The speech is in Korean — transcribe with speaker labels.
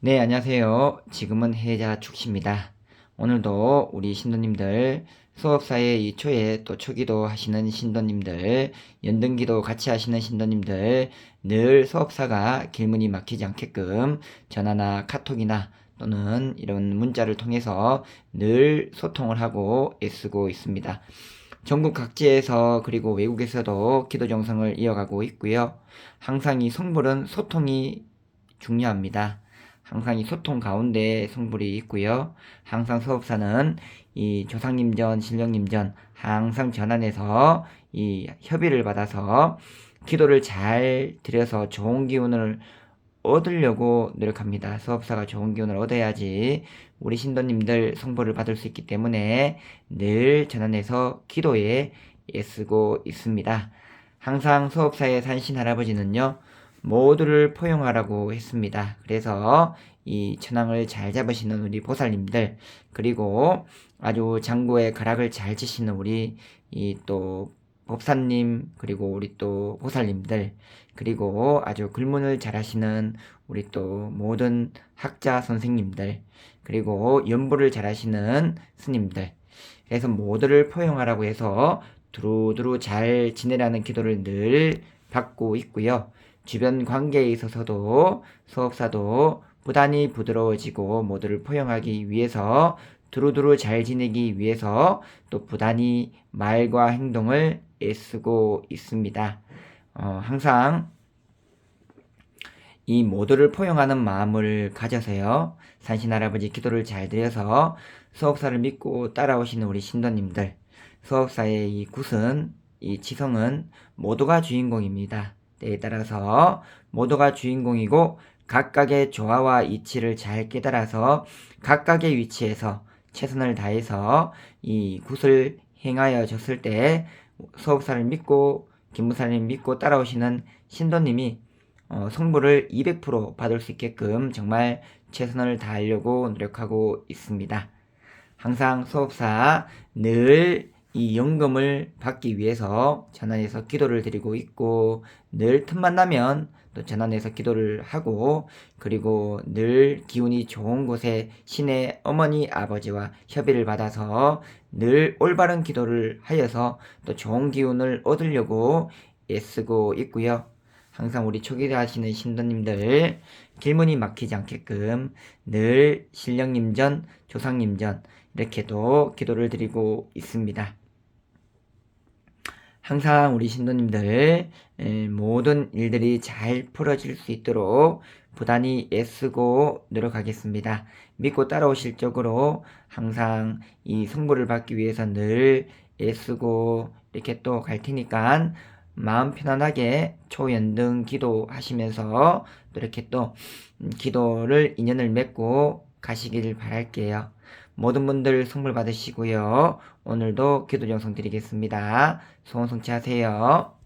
Speaker 1: 네, 안녕하세요. 지금은 해자 축시입니다. 오늘도 우리 신도님들 수업사의 이 초에 또 초기도 하시는 신도님들, 연등기도 같이 하시는 신도님들 늘 수업사가 길문이 막히지 않게끔 전화나 카톡이나 또는 이런 문자를 통해서 늘 소통을 하고 애쓰고 있습니다. 전국 각지에서 그리고 외국에서도 기도 정성을 이어가고 있고요. 항상 이 성불은 소통이 중요합니다. 항상 이 소통 가운데 성불이 있고요. 항상 수업사는 이 조상님전, 신령님전 항상 전환해서 이 협의를 받아서 기도를 잘 드려서 좋은 기운을 얻으려고 노력합니다. 수업사가 좋은 기운을 얻어야지 우리 신도님들 성보를 받을 수 있기 때문에 늘 전환해서 기도에 애쓰고 있습니다. 항상 수업사의 산신 할아버지는요, 모두를 포용하라고 했습니다. 그래서 이 천왕을 잘 잡으시는 우리 보살님들, 그리고 아주 장고의 가락을 잘 치시는 우리 이 또 법사님, 그리고 우리 또 보살님들, 그리고 아주 글문을 잘 하시는 우리 또 모든 학자 선생님들, 그리고 연부를 잘 하시는 스님들, 그래서 모두를 포용하라고 해서 두루두루 잘 지내라는 기도를 늘 받고 있고요. 주변 관계에 있어서도 수업사도 부단히 부드러워지고 모두를 포용하기 위해서 두루두루 잘 지내기 위해서 또 부단히 말과 행동을 애쓰고 있습니다. 어, 항상 이 모두를 포용하는 마음을 가져서요. 산신 할아버지 기도를 잘 드려서 수업사를 믿고 따라오시는 우리 신도님들, 수업사의 이 굿은, 이 지성은 모두가 주인공입니다. 때에 따라서 모두가 주인공이고 각각의 조화와 이치를 잘 깨달아서 각각의 위치에서 최선을 다해서 이 굿을 행하여 줬을 때 수업사를 믿고 김무사님 믿고 따라오시는 신도님이 어, 성부를 200% 받을 수 있게끔 정말 최선을 다하려고 노력하고 있습니다. 항상 수업사 늘 이 연금을 받기 위해서 전환해서 기도를 드리고 있고 늘 틈만 나면 또 전환해서 기도를 하고 그리고 늘 기운이 좋은 곳에 신의 어머니 아버지와 협의를 받아서 늘 올바른 기도를 하여서 또 좋은 기운을 얻으려고 애쓰고 있고요. 항상 우리 초기대 하시는 신도님들 길문이 막히지 않게끔 늘 신령님전, 조상님전 이렇게도 기도를 드리고 있습니다. 항상 우리 신도님들 모든 일들이 잘 풀어질 수 있도록 부단히 애쓰고 노력하겠습니다. 믿고 따라오실 적으로 항상 이 성부를 받기 위해서 늘 애쓰고 이렇게 또 갈 테니까 마음 편안하게 초연등 기도하시면서 또 이렇게 또 음, 기도를 인연을 맺고 가시길 바랄게요. 모든 분들 선물 받으시고요. 오늘도 기도 정성 드리겠습니다. 소원 성취하세요.